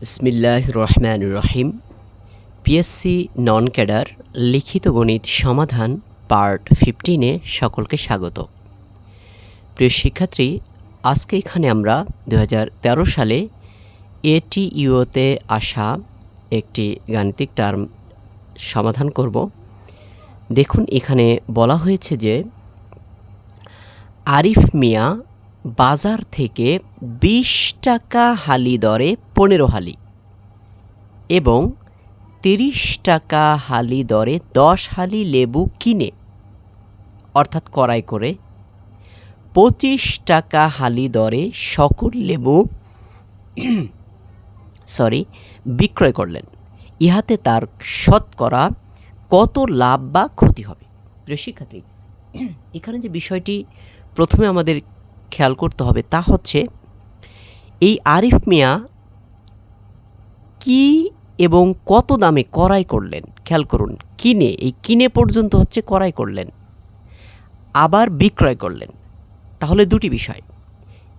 বিসমিল্লাহ রহমান রহিম পিএসসি নন ক্যাডার লিখিত গণিত সমাধান পার্ট ফিফটিনে সকলকে স্বাগত। প্রিয় শিক্ষার্থী, আজকে এখানে আমরা দু হাজার তেরো সালে এটিইউতে আসা একটি গাণিতিক টার্ম সমাধান করব। দেখুন, এখানে বলা হয়েছে যে আরিফ মিয়া বাজার থেকে বিশ টাকা হালি দরে পনেরো হালি এবং তিরিশ টাকা হালি দরে দশ হালি লেবু কিনে, অর্থাৎ কড়াই করে, পঁচিশ টাকা হালি দরে সকল লেবু সরি, বিক্রয় করলেন। ইহাতে তার শতকরা কত লাভ বা ক্ষতি হবে? প্রিয় শিক্ষার্থী, এখানে যে বিষয়টি প্রথমে আমাদের খেয়াল করতে হবে, তা হচ্ছে এই আরিফ মিয়া কি এবং কত দামে করাই করলেন? খেয়াল করুন, কিনে, এই কিনে পর্যন্ত হচ্ছে করাই করলেন, আবার বিক্রয় করলেন। তাহলে দুটি বিষয়,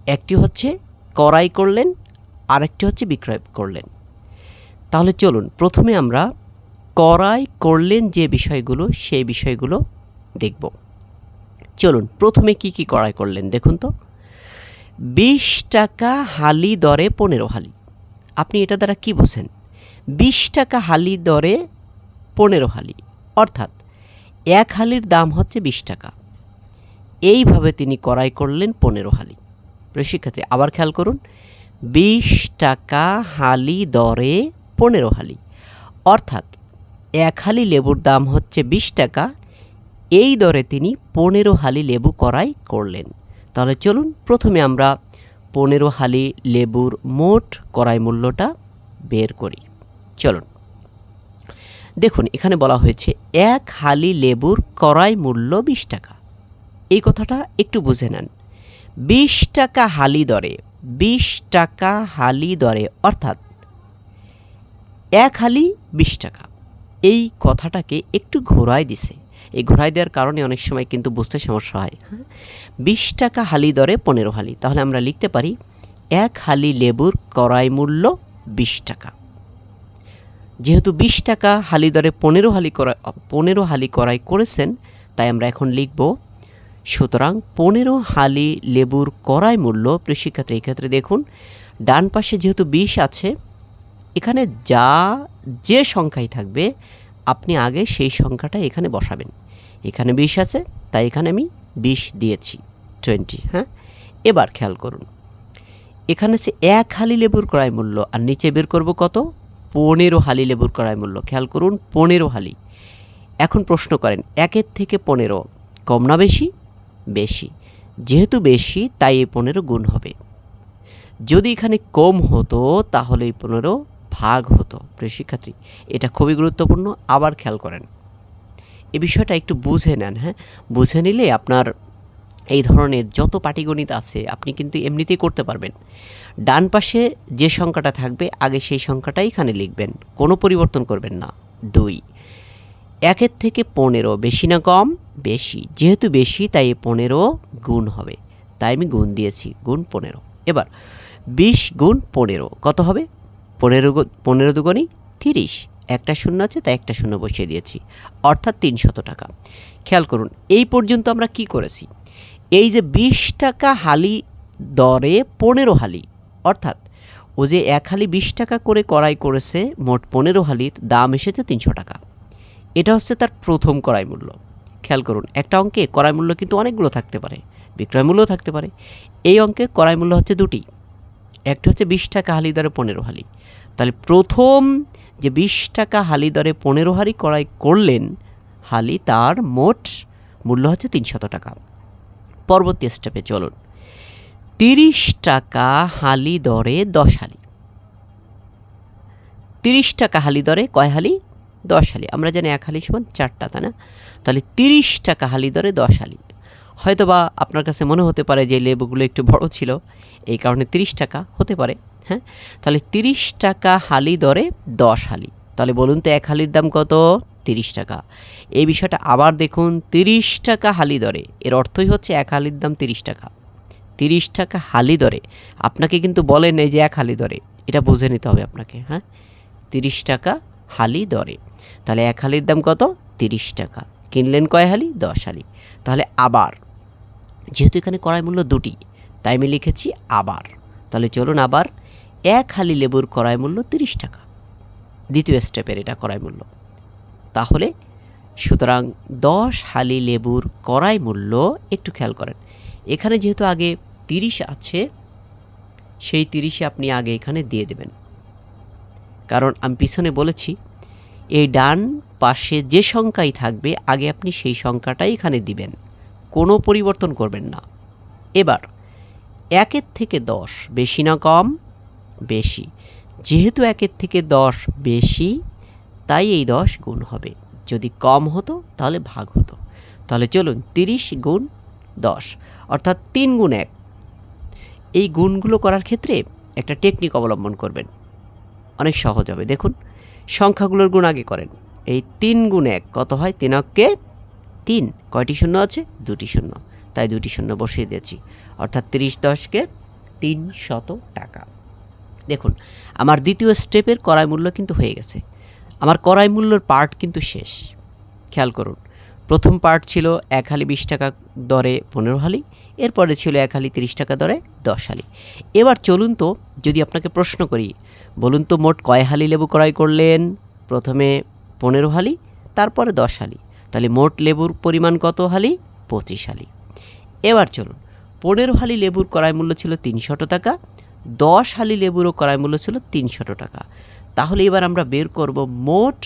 একটি হচ্ছে করাই করলেন, আরেকটি হচ্ছে বিক্রয় করলেন। তাহলে চলুন, প্রথমে আমরা করাই করলেন যে বিষয়গুলো, সেই বিষয়গুলো দেখব। চলুন, প্রথমে কি কি করাই করলেন দেখুন তো। বিশ টাকা হালি দরে পনেরো হালি। আপনি এটা দ্বারা কি বোঝেন? বিশ টাকা হালি দরে পনেরো হালি। অর্থাৎ এক হালির দাম হচ্ছে বিশ টাকা। এইভাবে তিনি করাই করলেন পনেরো হালি। শিক্ষার্থী, আবার খেয়াল করুন, বিশ টাকা হালি দরে পনেরো হালি। অর্থাৎ এক হালি লেবুর দাম হচ্ছে বিশ টাকা এই দরে তিনি পনেরো হালি লেবু করাই করলেন। তাহলে চলুন প্রথমে আমরা পনেরো হালি লেবুর মোট করাই মূল্যটা বের করি। চলুন। দেখুন, এখানে বলা হয়েছে এক হালি লেবুর করাই মূল্য বিশ টাকা। এই কথাটা একটু বুঝে নেন। বিশ টাকা হালি দরে, বিশ টাকা হালি দরে, অর্থাৎ এক হালি বিশ টাকা। এই কথাটাকে একটু ঘোরায় দিছে। এই ঘোরাই দেওয়ার কারণে অনেক সময় কিন্তু বুঝতে সমস্যা হয়। হ্যাঁ? বিশ টাকা হালি দরে পনেরো হালি। তাহলে আমরা লিখতে পারি, এক হালি লেবুর করাই মূল্য বিশ টাকা। যেহেতু বিশ টাকা হালি দরে পনেরো হালি করা, পনেরো হালি করাই করেছেন, তাই আমরা এখন লিখব, সুতরাং পনেরো হালি লেবুর করাই মূল্য শিক্ষার্থী এই ক্ষেত্রে দেখুন, ডান পাশে যেহেতু বিশ আছে, এখানে যা, যে সংখ্যাই থাকবে, আপনি আগে সেই সংখ্যাটা এখানে বসাবেন। এখানে বিশ আছে, তাই এখানে আমি বিশ দিয়েছি টোয়েন্টি হ্যাঁ? এবার খেয়াল করুন। এখানে আছে এক হালি লেবুর ক্রয় মূল্য, আর নিচে বের করব কত? পনেরো হালি লেবুর ক্রয় মূল্য। খেয়াল করুন, পনেরো হালি। এখন প্রশ্ন করেন, একের থেকে পনেরো কম না বেশি? বেশি। যেহেতু বেশি, তাই এই পনেরো গুণ হবে। যদি এখানে কম হতো, তাহলে এই পনেরো ভাগ হতো, প্রিয় শিক্ষার্থী। এটা খুবই গুরুত্বপূর্ণ, আবার খেয়াল করেন। এই বিষয়টা একটু বুঝে নেন হ্যাঁ? বুঝে নিলে আপনার এই ধরনের যত পাটিগণিত আছে, আপনি কিন্তু এমনিতেই করতে পারবেন। ডান পাশে যে সংখ্যাটা থাকবে, আগে সেই সংখ্যাটাই এখানে লিখবেন। কোনো পরিবর্তন করবেন না। দুই। একের থেকে পনেরো বেশি না কম? বেশি। যেহেতু বেশি, তাই পনেরো গুণ হবে। তাই আমি গুণ দিয়েছি। গুণ পনেরো। এবার, বিশ গুণ পনেরো। কত হবে? পনেরো পনেরো দুগুণই তিরিশ। একটা শূন্য আছে, তাই একটা শূন্য বসিয়ে দিয়েছি। অর্থাৎ তিনশত টাকা। খেয়াল করুন, এই পর্যন্ত আমরা কি করেছি? এই যে বিশ টাকা হালি দরে পনেরো হালি, অর্থাৎ ও যে এক হালি বিশ টাকা করে করাই করেছে, মোট পনেরো হালির দাম এসেছে তিনশো টাকা। এটা হচ্ছে তার প্রথম করাই মূল্য। খেয়াল করুন, একটা অঙ্কে করাই মূল্য কিন্তু অনেকগুলো থাকতে পারে, বিক্রয় মূল্যও থাকতে পারে। এই অঙ্কে করাই মূল্য হচ্ছে দুটি। একটা হচ্ছে বিশ টাকা হালি দরে পনেরো হালি। তাহলে প্রথম যে বিশ টাকা হালি দরে পনেরো হালি করাই করলেন, হালি তার মোট মূল্য হচ্ছে তিনশত টাকা। পরবর্তী স্টেপে চলুন। তিরিশ টাকা হালি দরে দশ হালি। তিরিশ টাকা হালি দরে কয় হালি? দশ হালি। আমরা জানি এক হালি সমান চারটা, তাই না? তাহলে তিরিশ টাকা হালি দরে দশ হালি। হয়তোবা আপনার কাছে মনে হতে পারে যে লেবুগুলো একটু বড় ছিল, এই কারণে তিরিশ টাকা হতে পারে হ্যাঁ? তাহলে তিরিশ টাকা হালি দরে দশ হালি। তাহলে বলুন তো এক হালির দাম কত? তিরিশ টাকা। এই বিষয়টা আবার দেখুন, তিরিশ টাকা হালি দরে, এর অর্থই হচ্ছে এক হালির দাম তিরিশ টাকা। তিরিশ টাকা হালি দরে, আপনাকে কিন্তু বলেন এই যে এক হালি দরে, এটা বুঝে নিতে হবে আপনাকে হ্যাঁ? তিরিশ টাকা হালি দরে, তাহলে এক হালির দাম কত? তিরিশ টাকা। কিনলেন কয় হালি? দশ হালি। তাহলে আবার যেহেতু এখানে কড়াই মূল্য দুটি, তাই আমি লিখেছি আবার। তাহলে চলুন আবার, এক হালি লেবুর কড়াই মূল্য তিরিশ টাকা। দ্বিতীয় স্টেপের এটা কড়াই মূল্য। তাহলে, সুতরাং দশ হালি লেবুর কড়াই মূল্য একটু খেয়াল করেন। এখানে যেহেতু আগে তিরিশ আছে, সেই তিরিশে আপনি আগে এখানে দিয়ে দেবেন। কারণ আমি পিছনে বলেছি, এই ডান পাশে যে সংখ্যাই থাকবে, আগে আপনি সেই সংখ্যাটাই এখানে দিবেন। কোনো পরিবর্তন করবেন না। এবার, একের থেকে দশ বেশি না কম, বেশি। যেহেতু একের থেকে দশ বেশি, তাই এই দশ গুণ হবে। যদি কম হতো, তাহলে ভাগ হতো। তাহলে চলুন, তিরিশ গুণ দশ, অর্থাৎ তিন গুণ এক। এই গুণগুলো করার ক্ষেত্রে একটা টেকনিক অবলম্বন করবেন। অনেক সহজ হবে। দেখুন, সংখ্যাগুলোর গুণ আগে করেন। এই তিন গুণ এক কত হয়? তিন অক্কে তিন, কয়টি শূন্য আছে? দুটি শূন্য। তাই দুটি শূন্য বসিয়ে দিয়েছি। অর্থাৎ তিরিশ দশকে তিন শত টাকা। দেখুন, আমার দ্বিতীয় স্টেপের করাই মূল্য কিন্তু হয়ে গেছে। আমার করাই মূল্যর পার্ট কিন্তু শেষ। খেয়াল করুন, প্রথম পার্ট ছিল এক হালি বিশ টাকা দরে পনেরো হালি, এরপরে ছিল এক হালি তিরিশ টাকা দরে দশ হালি। এবার চলুন তো, যদি আপনাকে প্রশ্ন করি, বলুন তো মোট কয় হালি লেবু ক্রয় করলেন? প্রথমে পনেরো হালি, তারপরে দশ হালি। তাহলে মোট লেবুর পরিমাণ কত হালি? পঁচিশ হালি। এবার চলুন, পনেরো হালি লেবুর ক্রয় মূল্য ছিল তিনশত টাকা, দশ হালি লেবুরও ক্রয় মূল্য ছিল তিনশত টাকা। তাহলে এবার আমরা বের করব মোট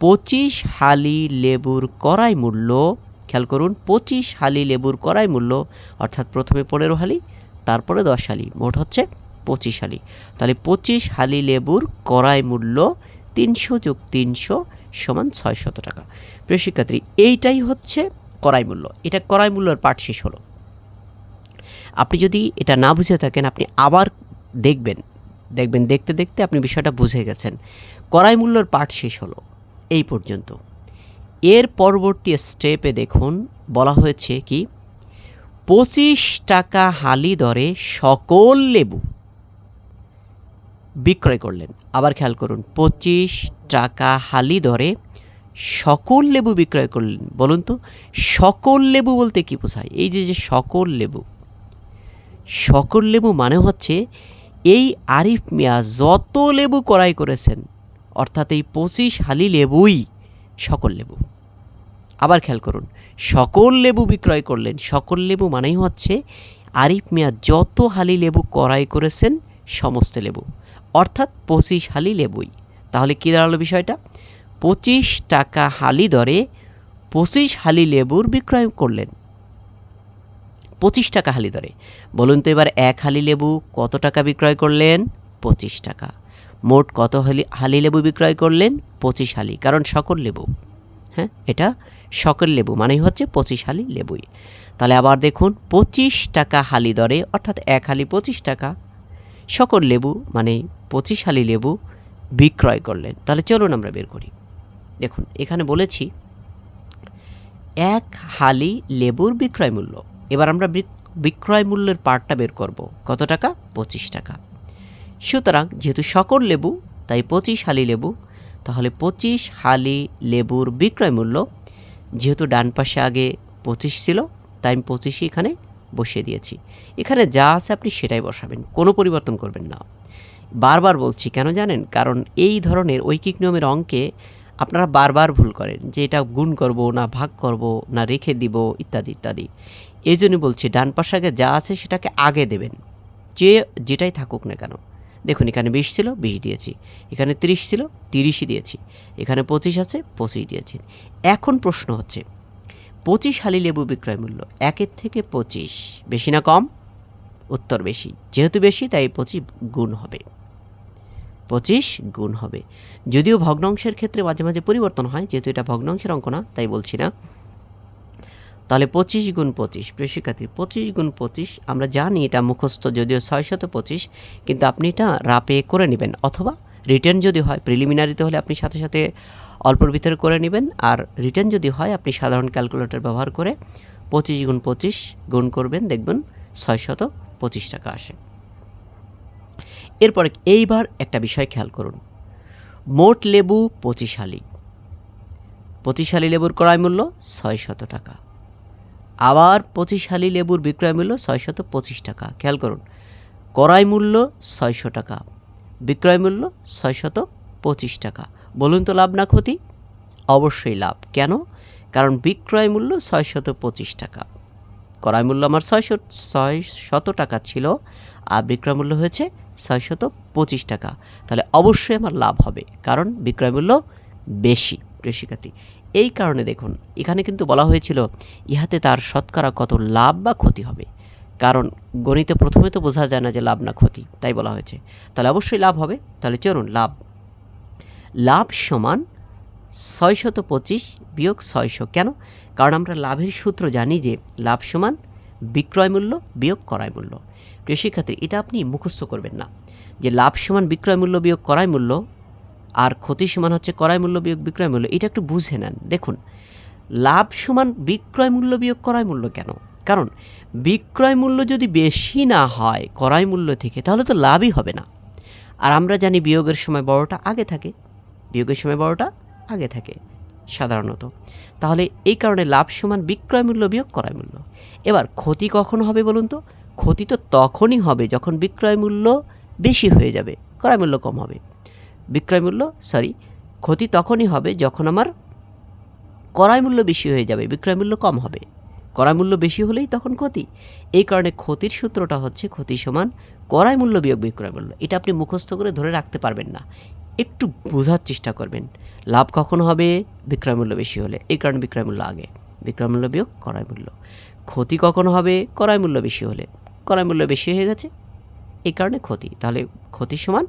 পঁচিশ হালি লেবুর কড়াই মূল্য। খেয়াল করুন, পঁচিশ হালি লেবুর কড়াই মূল্য, অর্থাৎ প্রথমে পনেরো হালি, তারপরে দশ হালি, মোট হচ্ছে পঁচিশ হালি। তাহলে পঁচিশ হালি লেবুর কড়াই মূল্য তিনশো যোগ তিনশো সমান ছয়শত টাকা। প্রিয় শিক্ষার্থী, এইটাই হচ্ছে কড়াই মূল্য। এটা কড়াই মূল্যর পাঠ শেষ হলো। আপনি যদি এটা না বুঝে থাকেন, আপনি আবার দেখবেন দেখবেন, দেখতে দেখতে আপনি বিষয়টা বুঝে গেছেন। কড়াই মূল্যর পাঠ শেষ হলো। এই পর্যন্ত। এর পরবর্তী স্টেপে দেখুন, বলা হয়েছে কি? পঁচিশ টাকা হালি দরে সকল লেবু বিক্রয় করলেন। আবার খেয়াল করুন, পঁচিশ টাকা হালি দরে সকল লেবু বিক্রয় করলেন। বলুন তো, সকল লেবু বলতে কি বোঝায়? এই যে যে সকল লেবু। সকল লেবু মানে হচ্ছে এই আরিফ মিয়া যত লেবু করাই করেছেন, অর্থাৎ এই পঁচিশ হালি লেবুই সকল লেবু। আবার খেয়াল করুন, সকল লেবু বিক্রয় করলেন, সকল লেবু মানেই হচ্ছে আরিফ মিয়া যত হালি লেবু করাই করেছেন, সমস্ত লেবু। অর্থাৎ পঁচিশ হালি লেবুই। তাহলে কী দাঁড়াল বিষয়টা? পঁচিশ টাকা হালি দরে পঁচিশ হালি লেবুর বিক্রয় করলেন। পঁচিশ টাকা হালি দরে। বলুন তো এবার এক হালি লেবু কত টাকা বিক্রয় করলেন? পঁচিশ টাকা। মোট কত হালি হালি লেবু বিক্রয় করলেন? পঁচিশ হালি। কারণ সকল লেবু। হ্যাঁ এটা সকল লেবু মানেই হচ্ছে পঁচিশ হালি লেবুই। তাহলে আবার দেখুন, পঁচিশ টাকা হালি দরে, অর্থাৎ এক হালি পঁচিশ টাকা। সকল লেবু মানে পঁচিশ হালি লেবু বিক্রয় করলেন। তাহলে চলুন আমরা বের করি। দেখুন, এখানে বলেছি, এক হালি লেবুর বিক্রয় মূল্য। এবার আমরা বিক্রয় মূল্যের পার্টটা বের করব। কত টাকা? পঁচিশ টাকা। সুতরাং যেহেতু সকল লেবু, তাই পঁচিশ হালি লেবু, তাহলে পঁচিশ হালি লেবুর বিক্রয় মূল্য, যেহেতু ডান পাশে আগে পঁচিশ ছিল, তাই আমি পঁচিশই এখানে বসিয়ে দিয়েছি। এখানে যা আছে আপনি সেটাই বসাবেন, কোনো পরিবর্তন করবেন না। বারবার বলছি, কেন জানেন? কারণ এই ধরনের ঐকিক নিয়মের অঙ্কে আপনারা বারবার ভুল করেন, যে এটা গুণ করব না ভাগ করব না রেখে দিব, ইত্যাদি ইত্যাদি। এই জন্য বলছি, ডান পাশে আগে যা আছে সেটাকে আগে দেবেন। যে যেটাই থাকুক না কেন। দেখুন, এখানে বিশ ছিল, বিশ দিয়েছি। এখানে তিরিশ ছিল, তিরিশই দিয়েছি। এখানে পঁচিশ আছে, পঁচিশ দিয়েছি। এখন প্রশ্ন হচ্ছে, পঁচিশ হালি লেবু বিক্রয় মূল্য, একের থেকে পঁচিশ বেশি না কম? উত্তর বেশি। যেহেতু বেশি, তাই পঁচিশ গুণ হবে। পঁচিশ গুণ হবে। যদিও ভগ্নাংশের ক্ষেত্রে মাঝে মাঝে পরিবর্তন হয়, যেহেতু এটা ভগ্নাংশের অঙ্ক না, তাই বলছি না। তাহলে পঁচিশ গুণ পঁচিশ প্রিয় শিক্ষার্থী পঁচিশ গুণ পঁচিশ, আমরা জানি এটা মুখস্থ, যদিও ছয়শত পঁচিশ, কিন্তু আপনি এটা রাপে করে নেবেন, অথবা রিটার্ন যদি হয়, প্রিলিমিনারিতে হলে আপনি সাথে সাথে অল্পর ভিতরে করে নেবেন, আর রিটার্ন যদি হয়, আপনি সাধারণ ক্যালকুলেটর ব্যবহার করে পঁচিশ গুণ পঁচিশ গুণ করবেন, দেখবেন ছয়শত পঁচিশ টাকা আসে। এরপরে এইবার একটা বিষয় খেয়াল করুন। মোট লেবু পঁচিশ আলি পঁচিশ আলি লেবুর ক্রয় মূল্য ছয় শত টাকা। আবার পঁচিশ আলি লেবুর বিক্রয় মূল্য ছয় শত পঁচিশ টাকা। খেয়াল করুন, ক্রয় মূল্য ছয়শো টাকা, বিক্রয় মূল্য ছয়শত পঁচিশ টাকা। বলুন তো লাভ না ক্ষতি? অবশ্যই লাভ। কেন? কারণ বিক্রয় মূল্য ছয় শত পঁচিশ টাকা। ক্রয় মূল্য আমার ছয়শো ছয় শত টাকা ছিল, আর বিক্রয় মূল্য হয়েছে ছয়শত পঁচিশ টাকা। তাহলে অবশ্যই আমার লাভ হবে, কারণ বিক্রয় মূল্য বেশি শিক্ষার্থী এই কারণে দেখুন, এখানে কিন্তু বলা হয়েছিল, ইহাতে তার শতকরা কত লাভ বা ক্ষতি হবে। কারণ গণিতে প্রথমে তো বোঝা যায় না যে লাভ না ক্ষতি, তাই বলা হয়েছে। তাহলে অবশ্যই লাভ হবে, তাহলে চলুন, লাভ। লাভ সমান ছয়শত পঁচিশ বিয়োগ ছয়শো কেন? কারণ আমরা লাভের সূত্র জানি যে, লাভ সমান বিক্রয় মূল্য বিয়োগ করায় মূল্য। প্রিয় শিক্ষার্থী এটা আপনি মুখস্থ করবেন না। যে লাভ সমান বিক্রয় মূল্য বিয়োগ করায় মূল্য আর ক্ষতি সমান হচ্ছে করায় মূল্য বিয়োগ বিক্রয় মূল্য, এটা একটু বুঝে নেন। দেখুন, লাভ সমান বিক্রয় মূল্য বিয়োগ করায় মূল্য কেন? কারণ বিক্রয় মূল্য যদি বেশি না হয় করায় মূল্য থেকে, তাহলে তো লাভই হবে না। আর আমরা জানি বিয়োগের সময় বড়টা আগে থাকে, বিয়োগের সময় বড়টা আগে থাকে সাধারণত। তাহলে এই কারণে লাভ সমান বিক্রয় মূল্য বিয়োগ ক্রয় মূল্য। এবার ক্ষতি কখন হবে বলুন তো? ক্ষতি তো তখনই হবে যখন বিক্রয় মূল্য বেশি হয়ে যাবে, ক্রয় মূল্য কম হবে। বিক্রয় মূল্য সরি ক্ষতি তখনই হবে যখন আমার ক্রয় মূল্য বেশি হয়ে যাবে, বিক্রয় মূল্য কম হবে। ক্রয় মূল্য বেশি হলেই তখন ক্ষতি। এই কারণে ক্ষতির সূত্রটা হচ্ছে ক্ষতি সমান ক্রয় মূল্য বিয়োগ বিক্রয় মূল্য। এটা আপনি মুখস্থ করে ধরে রাখতে পারবেন না। একটু বোঝার চেষ্টা করবেন, লাভ কখন হবে বিক্রয় মূল্য বেশি হলে? এই কারণে বিক্রয় মূল্য আগে, বিক্রয় মূল্য বিয়োগ, ক্রয় মূল্য। ক্ষতি কখন হবে? ক্রয় মূল্য বেশি হলে। ক্রয় মূল্য বেশি হয়ে গেছে। এই কারণে ক্ষতি। তাহলে ক্ষতি সমান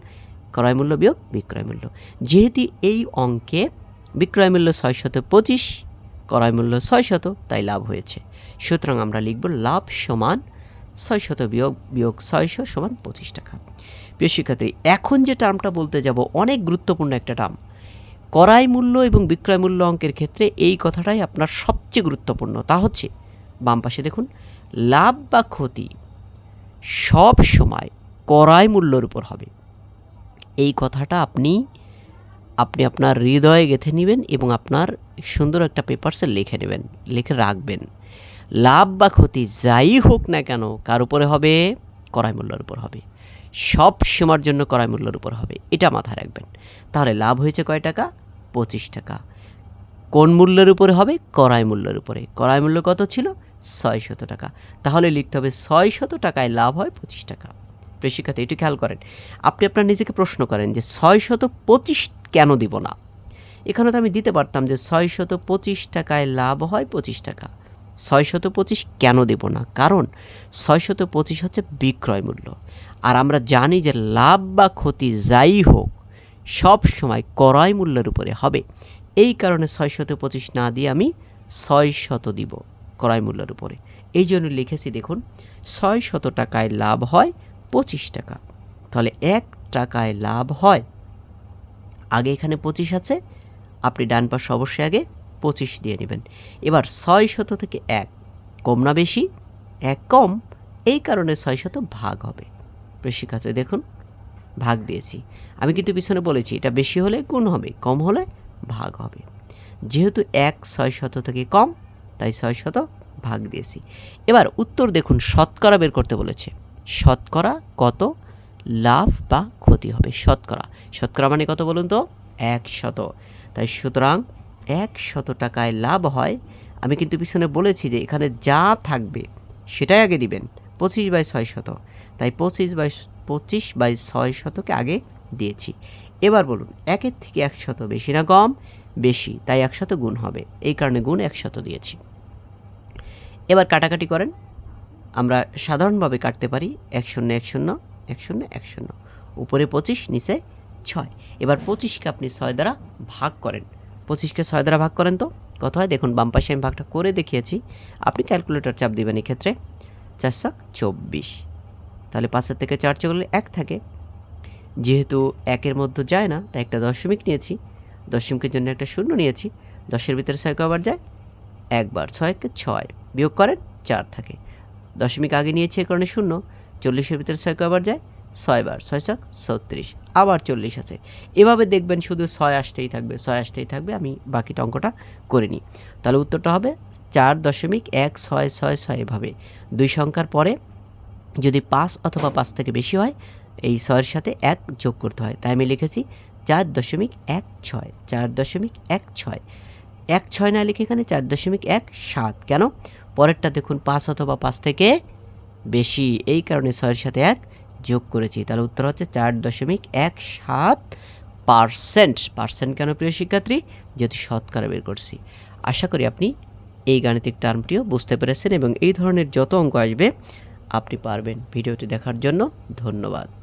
ক্রয় মূল্য বিয়োগ বিক্রয় মূল্য। যেহেতু এই অঙ্কে বিক্রয় মূল্য ছয়শত পঁচিশ, ক্রয় মূল্য ছয়শত, তাই লাভ হয়েছে। সুতরাং আমরা লিখব লাভ সমান ছয়শত বিয়োগ বিয়োগ ছয়শো সমান পঁচিশ টাকা। প্রিয় শিক্ষার্থী, এখন যে টার্মটা বলতে যাব, অনেক গুরুত্বপূর্ণ একটা টার্ম ক্রয় মূল্য এবং বিক্রয় মূল্য অঙ্কের ক্ষেত্রে এই কথাটাই আপনার সবচেয়ে গুরুত্বপূর্ণ। তা হচ্ছে, বাম পাশে দেখুন, লাভ বা ক্ষতি। সব সময় ক্রয় মূল্যর উপর হবে। এই কথাটা আপনি আপনি আপনার হৃদয়ে গেঁথে নেবেন এবং আপনার সুন্দর একটা পেপারসে লিখে নেবেন, লিখে রাখবেন। লাভ বা ক্ষতি যাই হোক না কেন, কার উপরে হবে? ক্রয় মূল্যের উপর হবে। সব সময়ের জন্য ক্রয় মূল্যের উপর হবে, এটা মাথায় রাখবেন। তাহলে লাভ হয়েছে কয় টাকা? পঁচিশ টাকা। কোন মূল্যের উপরে হবে? ক্রয় মূল্যের উপরে। ক্রয় মূল্য কত ছিল? ছয় শত টাকা। তাহলে লিখতে হবে ছয় শত টাকায় লাভ হয় পঁচিশ টাকা। প্রিয় শিক্ষার্থী, একটু খেয়াল করেন। আপনি আপনার নিজেকে প্রশ্ন করেন যে ছয় শত পঁচিশ কেন দিব না? এখানে তো আমি দিতে পারতাম যে ছয় শত পঁচিশ টাকায় লাভ হয় পঁচিশ টাকা। ছয় শত পঁচিশ কেন দেব না? কারণ ছয় শত পঁচিশ হচ্ছে বিক্রয় মূল্য। আর আমরা জানি যে লাভ বা ক্ষতি যাই হোক, সব সময় ক্রয় মূল্যের উপরে হবে। এই কারণে ছয় শত পঁচিশ না দিয়ে আমি ছয় শত দিব। ক্রয় মূল্যের উপরে। এই জন্য লিখেছি, দেখুন ছয় শত টাকায় লাভ হয় পঁচিশ টাকা। তাহলে এক টাকায় লাভ হয়, আগে এখানে পঁচিশ আছে, আপনি ডান পাশে অবশ্যই আগে পঁচিশ দিয়ে নেবেন। এবার ছয় শত থেকে এক, কম না বেশি, এক কম, এই কারণে ছয় শত ভাগ হবে। শিক্ষার্থী দেখুন, ভাগ দিয়েছি। আমি কিন্তু পিছনে বলেছি, এটা বেশি হলে গুণ হবে, কম হলে ভাগ হবে। যেহেতু এক ছয় শত থেকে কম তাই ছয় শত ভাগ দিয়েছি। এবার উত্তর দেখুন, শতকরা বের করতে বলেছে। শতকরা কত? লাভ বা ক্ষতি হবে। শতকরা। শতকরা মানে কত বলুন তো? এক শত। তাই সুতরাং এক শত টাকায় লাভ হয়। আমি কিন্তু পিছনে বলেছি যে এখানে যা থাকবে সেটাই আগে দিবেন, পঁচিশ বাই ছয় শত। তাই পঁচিশ বাই পঁচিশ বাই ছয় শতকে আগে দিয়েছি। এবার বলুন, একের থেকে একশত বেশি না কম? বেশি। তাই একশত গুণ হবে। এই কারণে গুণ একশত দিয়েছি। এবার কাটাকাটি করেন। আমরা সাধারণভাবে কাটতে পারি এক শূন্য এক শূন্য এক শূন্য এক শূন্য। উপরে পঁচিশ, নিচে ছয়। এবার পঁচিশকে আপনি ছয় দ্বারা ভাগ করেন। পঁচিশকে ছয় দ্বারা ভাগ করেন তো? কত হয়? দেখুন, বাম পাশে আমি ভাগটা করে দেখিয়েছি। আপনি ক্যালকুলেটর চাপ দিবেন এক্ষেত্রে চারশো চব্বিশ। তাহলে পাঁচের থেকে চার চলে এক থাকে। যেহেতু একের মধ্যে যায় না, তাই একটা দশমিক নিয়েছি। দশমিকের জন্য একটা শূন্য নিয়েছি। দশের ভিতরে ছয় কবার যায়। একবার, ছয়কে ছয়। বিয়োগ করেন চার থাকে। দশমিক আগে নিয়েছি এ কারণে শূন্য, চল্লিশের ভিতরে ছয় কয়বার যায়? ছয়বার, ছয় ছক ছত্রিশ, আবার চল্লিশ আছে। এভাবে দেখবেন শুধু ছয় আসতেই থাকবে, ছয় আসতেই থাকবে। আমি বাকিটা অঙ্কটা করে নিই। তাহলে উত্তরটা হবে চার দশমিক এক ছয় ছয় ছয় এভাবে। দুই সংখ্যার পরে যদি পাঁচ অথবা পাঁচ থেকে বেশি হয়, এই ছয়ের সাথে এক যোগ করতে হয়। তাই আমি লিখেছি চার দশমিক এক ছয়, চার দশমিক এক ছয়। এক ছয় না লিখে এখানে চার দশমিক এক সাত। কেন? পরেরটা দেখুন পাঁচ অথবা পাঁচ থেকে বেশি। এই কারণে ছয়ের সাথে এক যোগ করেছি। তাহলে উত্তর হচ্ছে চার দশমিক এক সাত পার্সেন্ট। পার্সেন্ট কেন প্রিয় শিক্ষার্থী? যেহেতু শতকরা বের করছি। আশা করি আপনি এই গাণিতিক টার্মটিও বুঝতে পেরেছেন এবং এই ধরনের যত অঙ্ক আসবে, আপনি পারবেন ভিডিওটি দেখার জন্য। ধন্যবাদ।